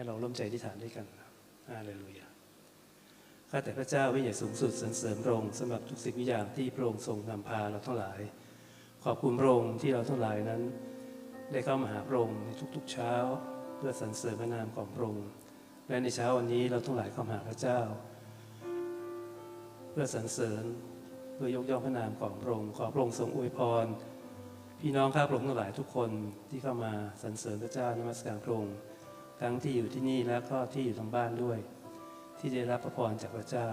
ให้เราร่วมใจที่ฐานด้วยกันฮาเลลูยาข้าแต่พระเจ้าวิญญาณสูงสุดสรรเสริญพระองค์สำหรับทุกสิ่งทุกอย่างที่พระองค์ทรงนำพาเราทั้งหลาย ขอบคุณพระองค์ที่เราทั้งหลายนั้น ได้เข้ามาหาพระองค์ในทุกๆเช้า เพื่อสรรเสริญพระนามของพระองค์และในเช้าวันนี้เราทั้งหลายเข้ามาหาพระเจ้า เพื่อสรรเสริญเพื่อยกย่องพระนามของพระองค์ขอพระองค์ทรงอวยพร พี่น้องข้าพระองค์ทั้งหลายทุกคนที่เข้ามาสรรเสริญพระเจ้านมัสการพระองค์ ทั้งที่อยู่ที่นี่และก็ที่อยู่ทางบ้านด้วย ที่ได้รับพระพรจากพระเจ้า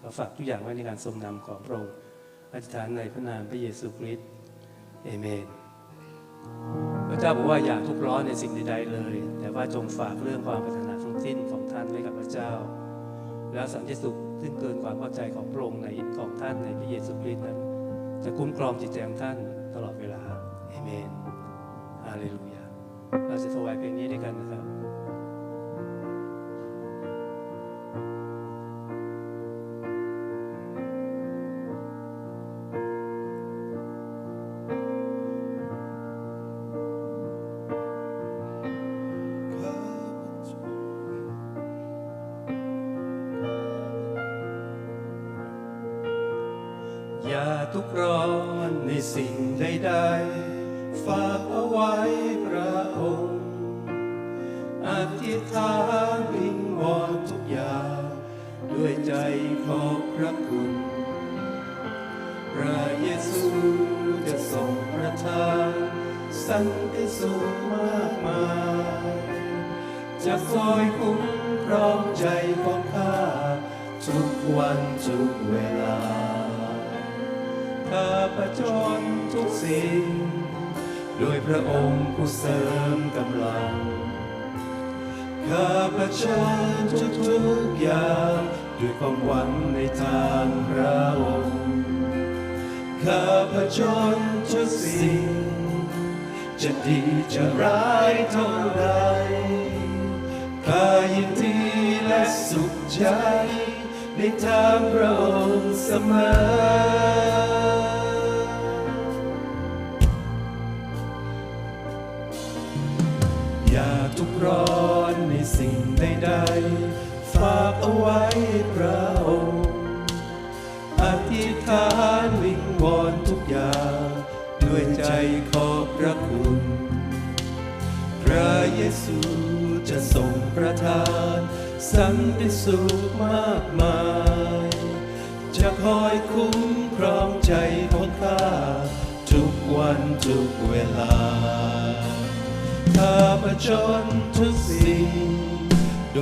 เราฝากทุกอย่างไว้ในการทรงนำของพระองค์อธิษฐานในพระนามพระเยซูคริสต์เอเมน พระเจ้าบอกว่าอย่าทุกข์ร้อนในสิ่งใดๆเลย แต่ว่าจงฝากเรื่องความปรารถนาทั้งสิ้นของท่านไว้กับพระเจ้า แล้วสันติสุขซึ่งเกินความเข้าใจของพระองค์ในของท่านในพระเยซูคริสต์นั้น จะคุ้มครองจิตใจของท่านตลอดเวลาเอเมนฮาเลลูยาเราจะถวายเพลงนี้ด้วยกันนะครับ ธิษฐานวิงวอนทุกอย่าง ด้วยใจขอบพระคุณ พระเยซูจะทรงประทานสันติสุขมากมาย จะคอยคุ้มครองใจของข้า ทุกวันทุกเวลาข้าประจนทุกสิ่งโดยพระองค์ผู้เสริมกำลัง ข้าประชนทุกทุกๆอย่างด้วยความหวังในทางพระองค์ข้าประชนทุกสิ่ง จะดีจะร้ายเท่าใดข้ายินดีและสุขใจ ในทางพระองค์เสมออย่าทุกข์ร้อน สิ่งใดๆฝากเอาไว้พระองค์อธิษฐานวิงวอนทุกอย่าง ด้วยใจขอบพระคุณ พระเยซูจะทรงประทาน สันติสุขมากมาย จะคอยคุ้มครองใจของข้า ทุกวันทุกเวลาข้าประจนทุก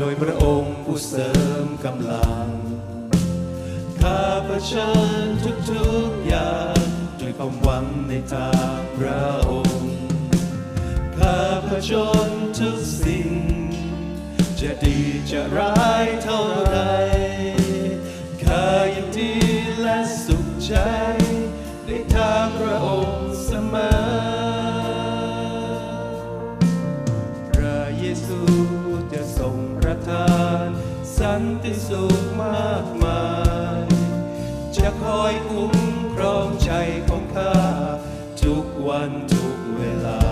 โดยพระองค์ผู้เสริมกำลัง ข้าประชันทุกๆอย่างด้วยความหวังในทางพระองค์ ข้าประชนทุกสิ่ง จะดีจะร้ายเท่าไรข้ายินดีและสุขใจในทางพระองค์ ติสุขมากมาย จะคอยคุ้มครองใจของข้า ทุกวันทุกเวลา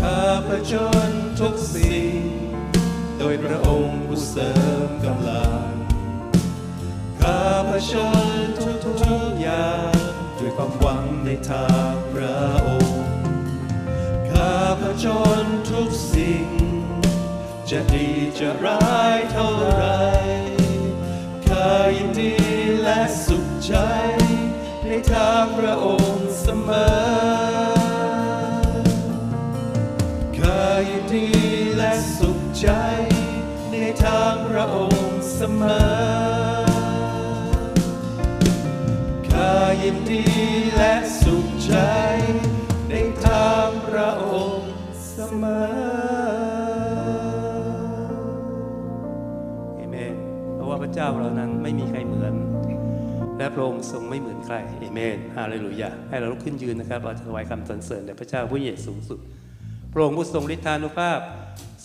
ข้าประจนทุกสิ่ง โดยพระองค์ผู้เสริมกำลัง ข้าประชนทุกทุกอย่างด้วยความหวังในทางพระองค์ ข้าผจญทุกสิ่ง จะดีจะร้ายเท่าไรข้ายินดีและสุขใจ ในทางพระองค์เสมอข้ายินดีและสุขใจ ในทางพระองค์เสมอ พระองค์ทรงไม่เหมือนใครเอเมนฮาเลลูยาให้เราลุกขึ้นยืนนะครับเราจะถวายคำสรรเสริญแด่พระเจ้าผู้ใหญ่สูงสุด พระองค์ผู้ทรงฤทธานุภาพ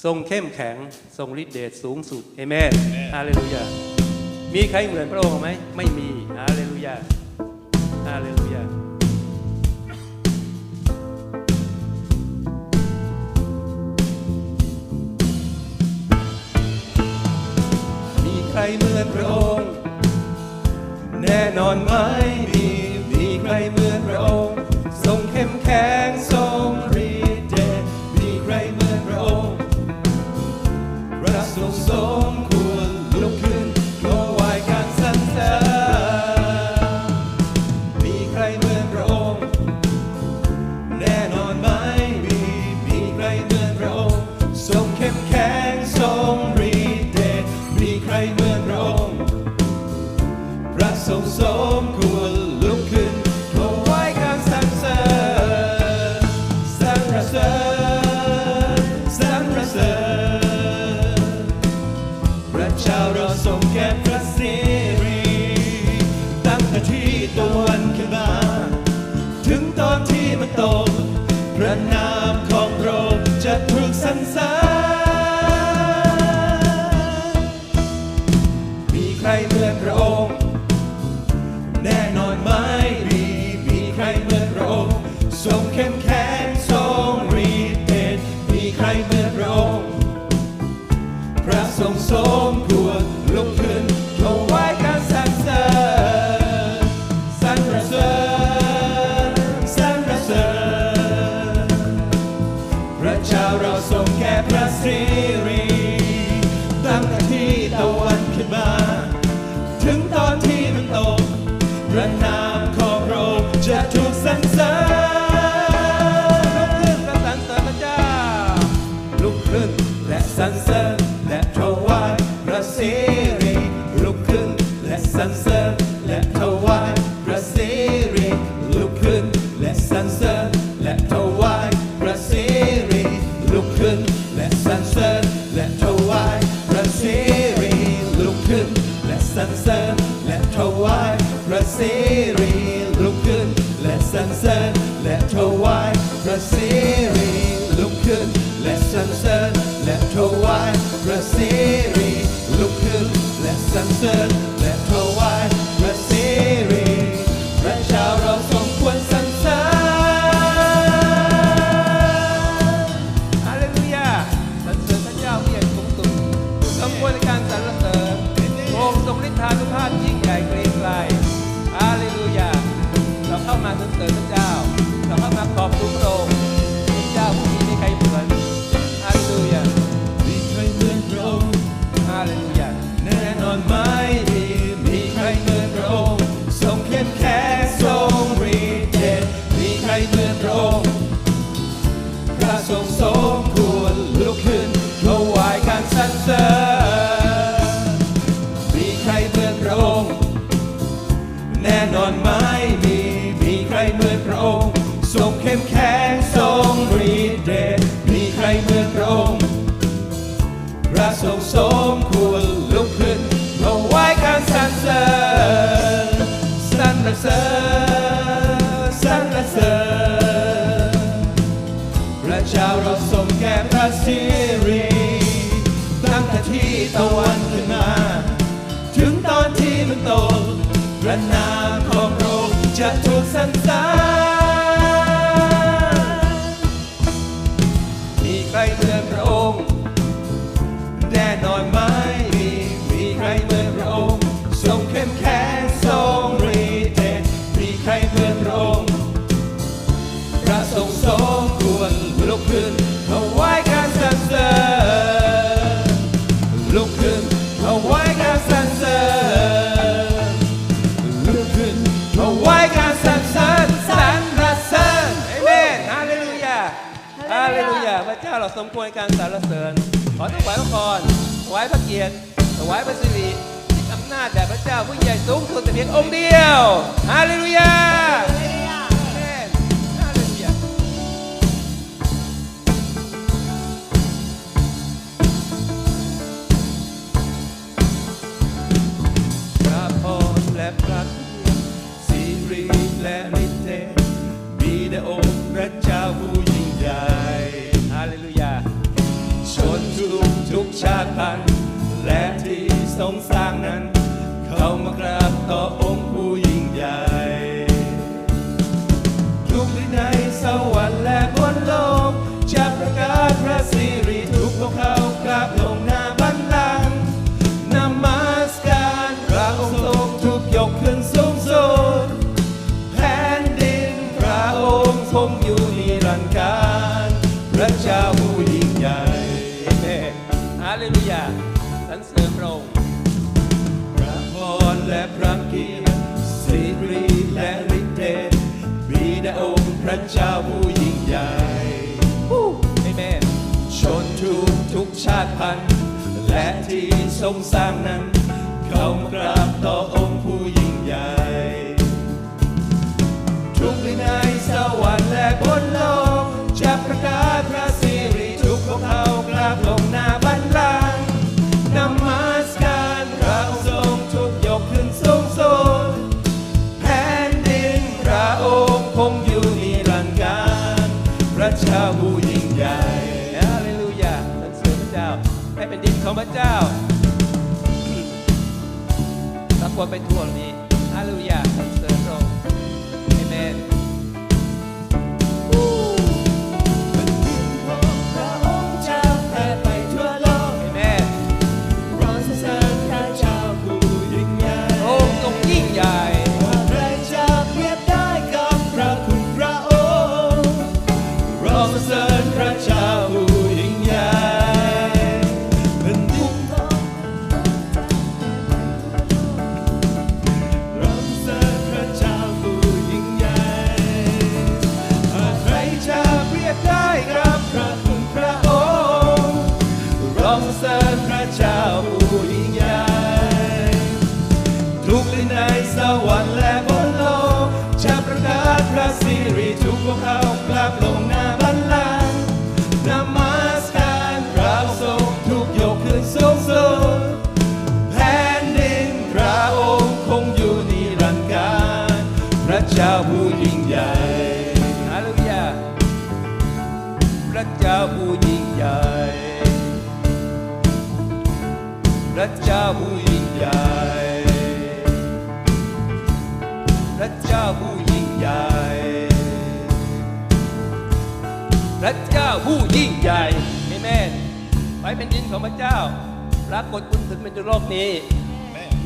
ทรงเข้มแข็ง ทรงฤทธิเดชสูงสุดเอเมนฮาเลลูยามีใครเหมือนพระองค์ไหมไม่มีฮาเลลูยาฮา นอนไหม So can't ระเสริลุกขึ้น และสรรเสริญและถวายพระเสริลุกขึ้น และสรรเสริญ สุงสมควรลุกขึ้นถวายการสรรเสริญสรรเสริญสรรเสริญพระเจ้าเราทรงแก่พระสิ เอาไว้การสรรเสริญลุกขึ้นเอาไว้การสรรเสริญลุกขึ้นเอาไว้การสรรเสริญสรรเสริญเอเมนฮาเลลูยาฮาเลลูยาพระเจ้าเราสมควรการสรรเสริญขอถวายพระพรถวายพระเกียรติถวายพระสิริอำนาจแด่พระเจ้าผู้ใหญ่สูงสุดแต่เพียงองค์เดียวฮาเลลูยา ต่อองค์ผู้ยิ่งใหญ่ ทุกที่ในสวรรค์ งสร้างนั้นเขามากราบต่อ เจ้าผู้ยิ่งใหญ่เอเมนไปเป็นดินของพระเจ้าปรากฏคุณถึงเป็นโลกนี้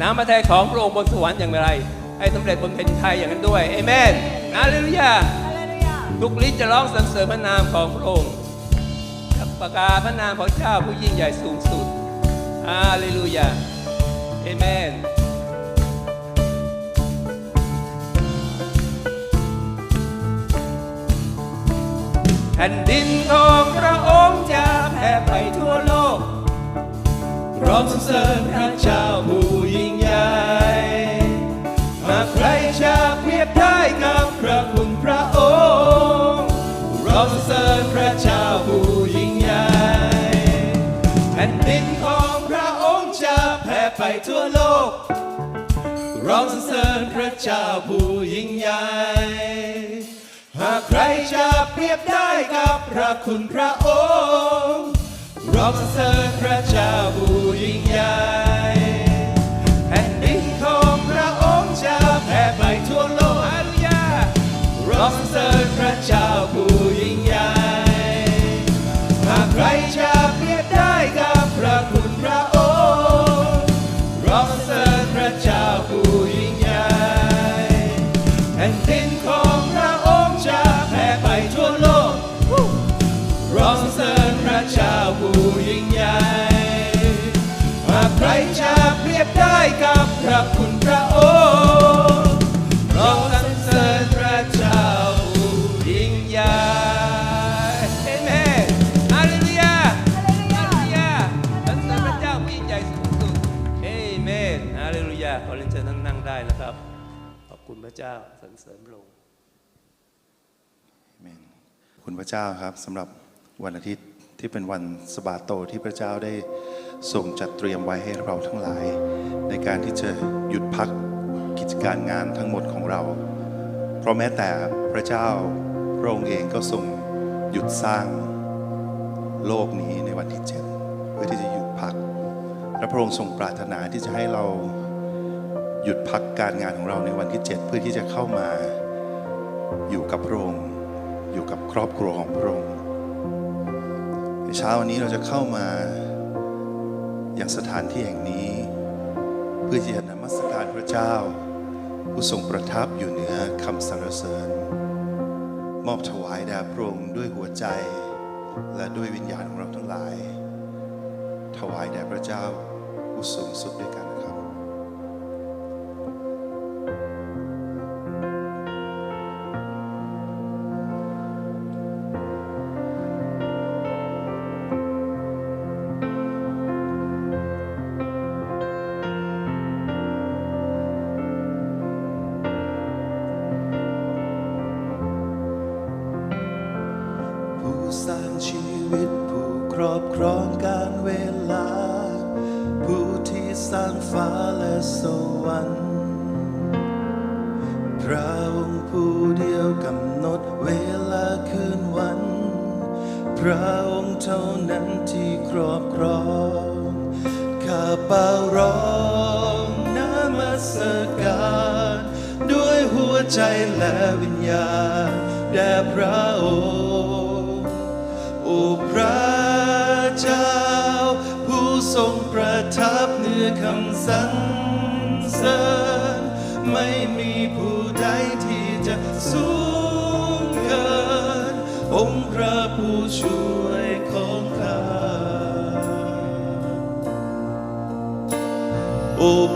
น้ำพระทัยของพระองค์บนสวรรค์อย่างไร ให้สำเร็จบนแผ่นดินไทยอย่างนั้นด้วยเอเมนฮาเลลูยาทุกลิ้นจะร้องสรรเสริญพระนามของพระองค์ประกาศพระนามของเจ้าผู้ยิ่งใหญ่สูงสุดฮาเลลูยาเอเมน ผ่นดินของพระองค์จะแผ่ไปทั่วโลก ร้องสรรเสริญพระเจ้าผู้ยิ่งใหญ่หากใครจะเปรียบได้กับพระคุณพระองค์ร้องสรรเสริญพระเจ้าผู้ยิ่งใหญ่แผ่นดินของพระองค์จะแผ่ไปทั่วโลก ร้องสรรเสริญพระเจ้าผู้ยิ่งใหญ่ ใครจะเปรียบได้กับพระคุณพระองค์ร้องสรรเสริญพระเจ้าผู้ยิ่งใหญ่แผ่นดินของพระองค์จะแผ่ไปทั่วโลกฮาเลลูยาร้องสรรเสริญ เจ้าสรรเสริญพระองค์คุณพระเจ้าครับสำหรับวันอาทิตย์ที่เป็นวันสบาโตที่พระเจ้าได้ทรงจัดเตรียมไว้ให้เราทั้งหลาย ในการที่จะหยุดพักกิจการงานทั้งหมดของเรา เพราะแม้แต่พระเจ้าพระองค์เองก็ทรงหยุดสร้างโลกนี้ในวันที่เจ็ดเพื่อที่จะหยุดพัก และพระองค์ทรงปรารถนาที่จะให้เรา หยุดพักการงานของเราในวันที่เจ็ดเพื่อที่จะเข้ามาอยู่กับพระองค์อยู่กับครอบครัวของพระองค์ในเช้าวันนี้เราจะเข้ามาอย่างสถานที่แห่งนี้ เพื่อที่จะนมัสการพระเจ้า ผู้ทรงประทับอยู่เหนือคำสรรเสริญ มอบถวายแด่พระองค์ด้วยหัวใจ และด้วยวิญญาณของเราทั้งหลาย ถวายแด่พระเจ้าผู้สูงสุดด้วยกัน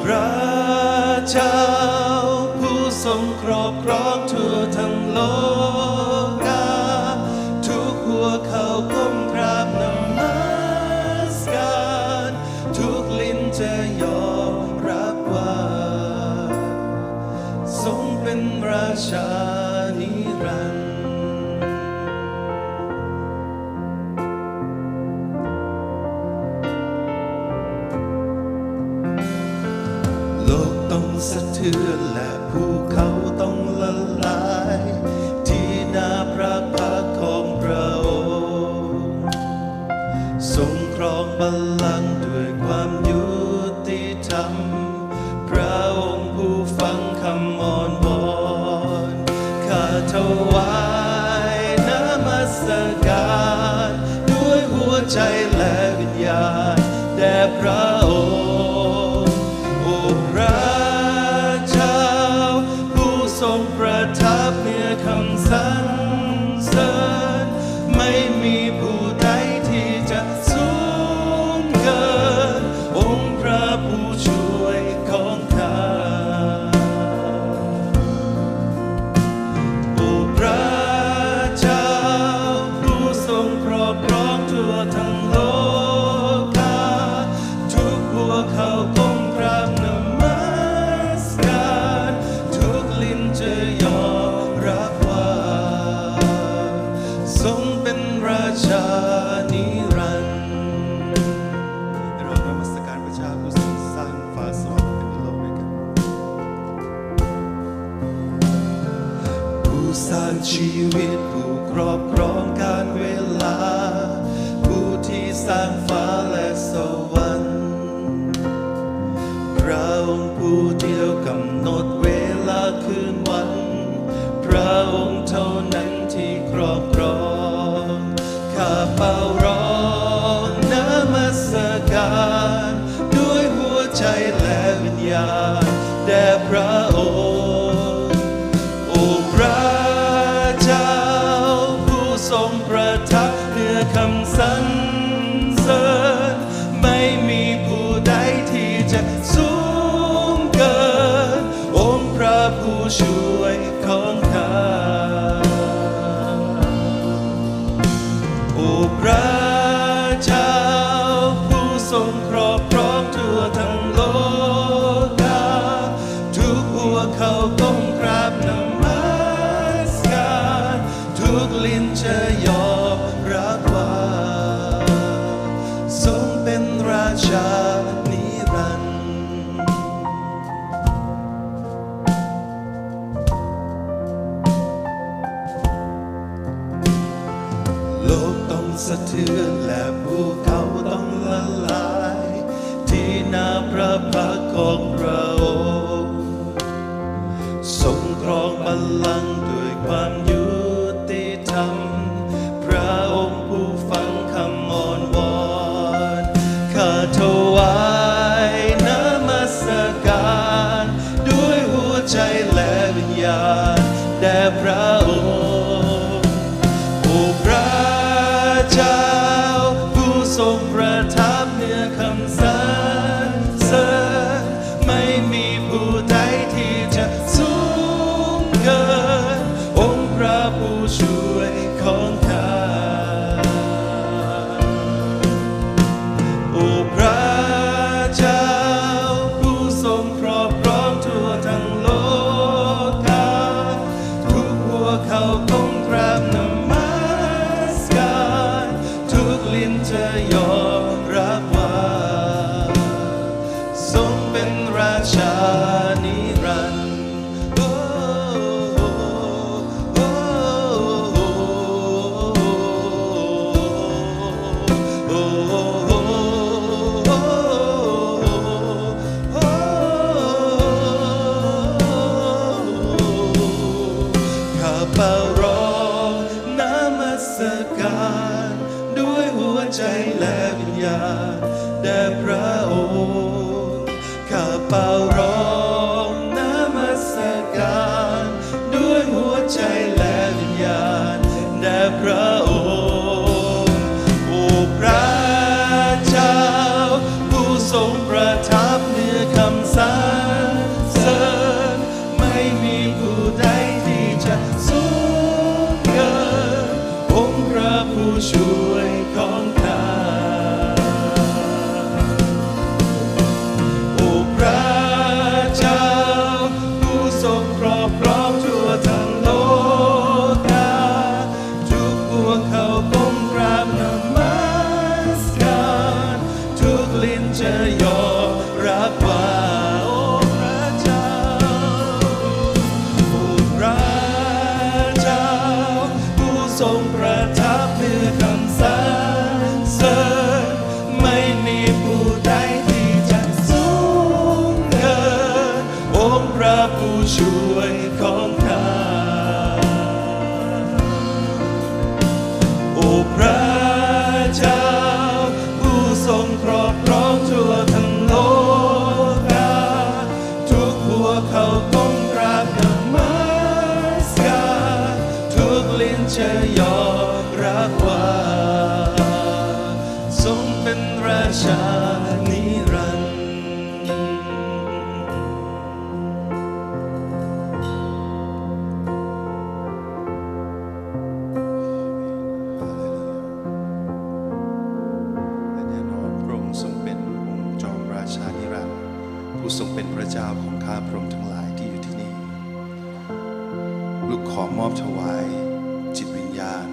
พระเจ้าผู้ทรงครอบครองทั่ว คืนและภูเขาต้องละลาย ที่หน้าพระพักตร์ของพระองค์ทรงครองบัลลังก์ด้วยความยุติธรรม พระองค์ผู้ฟังคำอ้อนวอนข้าถวายน้ำมัสการ ด้วยหัวใจและ สร้างชีวิตผู้ครอบครองการเวลา ผู้ที่สร้างฟ้าและสวรรค์พระองค์ผู้เดียวกำหนดเวลาคืนวัน พระองค์เท่านั้น รอบครองทั่วทั้งโลกาทุกหัวเขาก้มกราบนมัสการทุกลิ้นจะยอมรับว่า ทรงเป็นราชานิรันดร์โลกต้องสะเทือน ลังด้วยความยุติธรรม พระองค์ผู้ฟังคำอ้อนวอนข้าถวายน้ำมัสการ ด้วยหัวใจและวิญญาณแด่พระองค์โอ้พระเจ้าผู้ทรงประทับเหนืารอนมัสการ ด้วยหัวใจและวิญญาณ รัก ผู้ทรงเป็นพระเจ้าของข้าพระองค์ทั้งหลายที่อยู่ที่นี่ ลูกขอมอบถวาย จิตวิญญาณ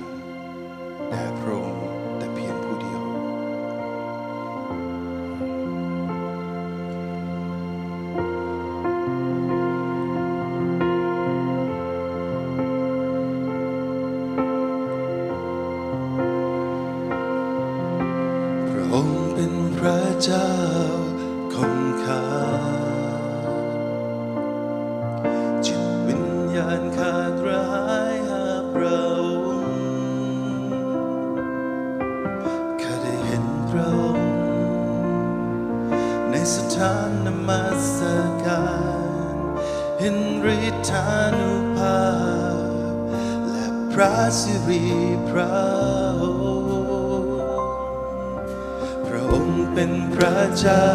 เป็นพระเจ้า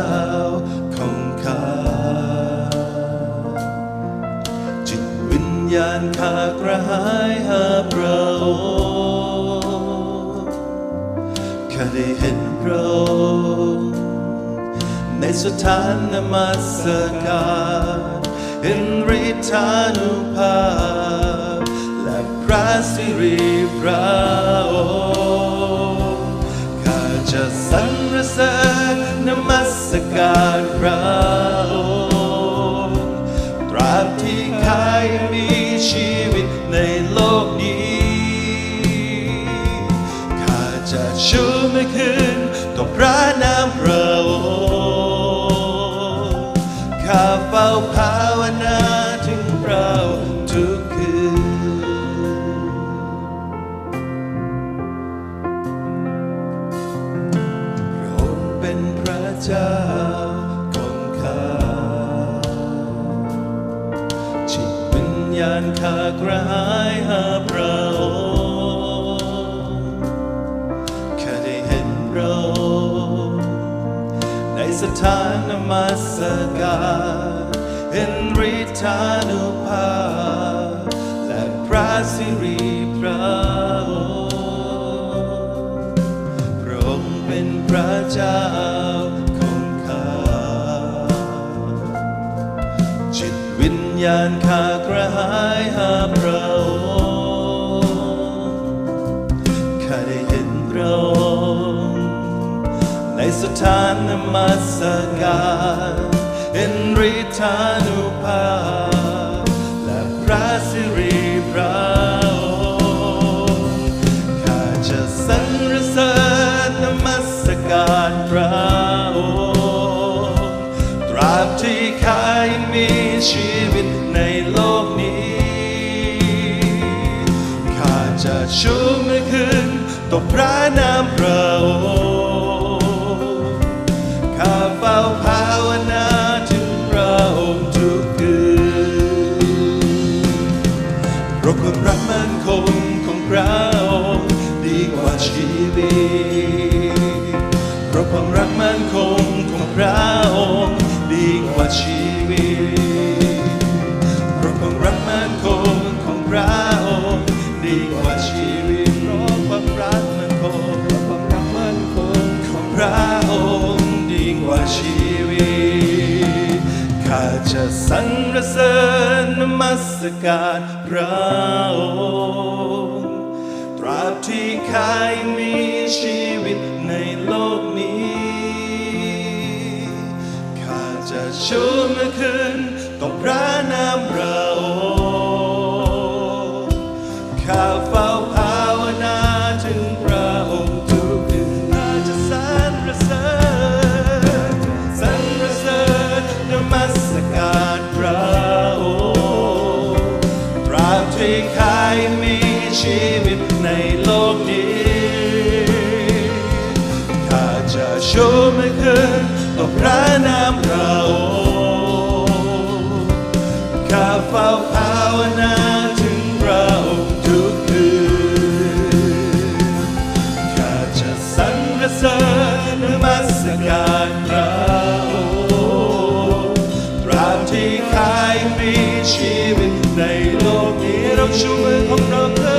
ของข้า จิตวิญญาณข้ากระหายหาพระองค์ข้าได้เห็นพระองค์ในสถานนมัสการเห็นฤทธานุภาพ และพระสิริพระองค์ จะสรรเสริญนมัสการพระองค์ตราบที่ข้ายังมีชีวิตในโลกนี้ข้าจะชูมือขึ้นต่อพระนามพระองค์ข้าเฝ้าภาวนา ญาณข้ากระหายหาพระองค์ข้าได้เห็นพระองค์ในสถานนมัสการเห็นฤทธานุภาพและพระสิริพระองค์พระองค์เป็นพระเจ้าของข้าจิตวิญญาณข้า กระหายหาพระองค์ข้าได้เห็นพระองค์ในสถานนมัสการเห็นฤทธานุ ชีวิต ข้าจะสรรเสริญนมัสการพระองค์ตราบที่ข้ายมีชีวิตในโลกนี้ ข้าจะชูมือขึ้นต่อพระนามพระองค์ สริญนมัสการพระองค์ตราบที่ข้ายังมีชีวิตในโลกนี้เราชูมือของเราขึ้น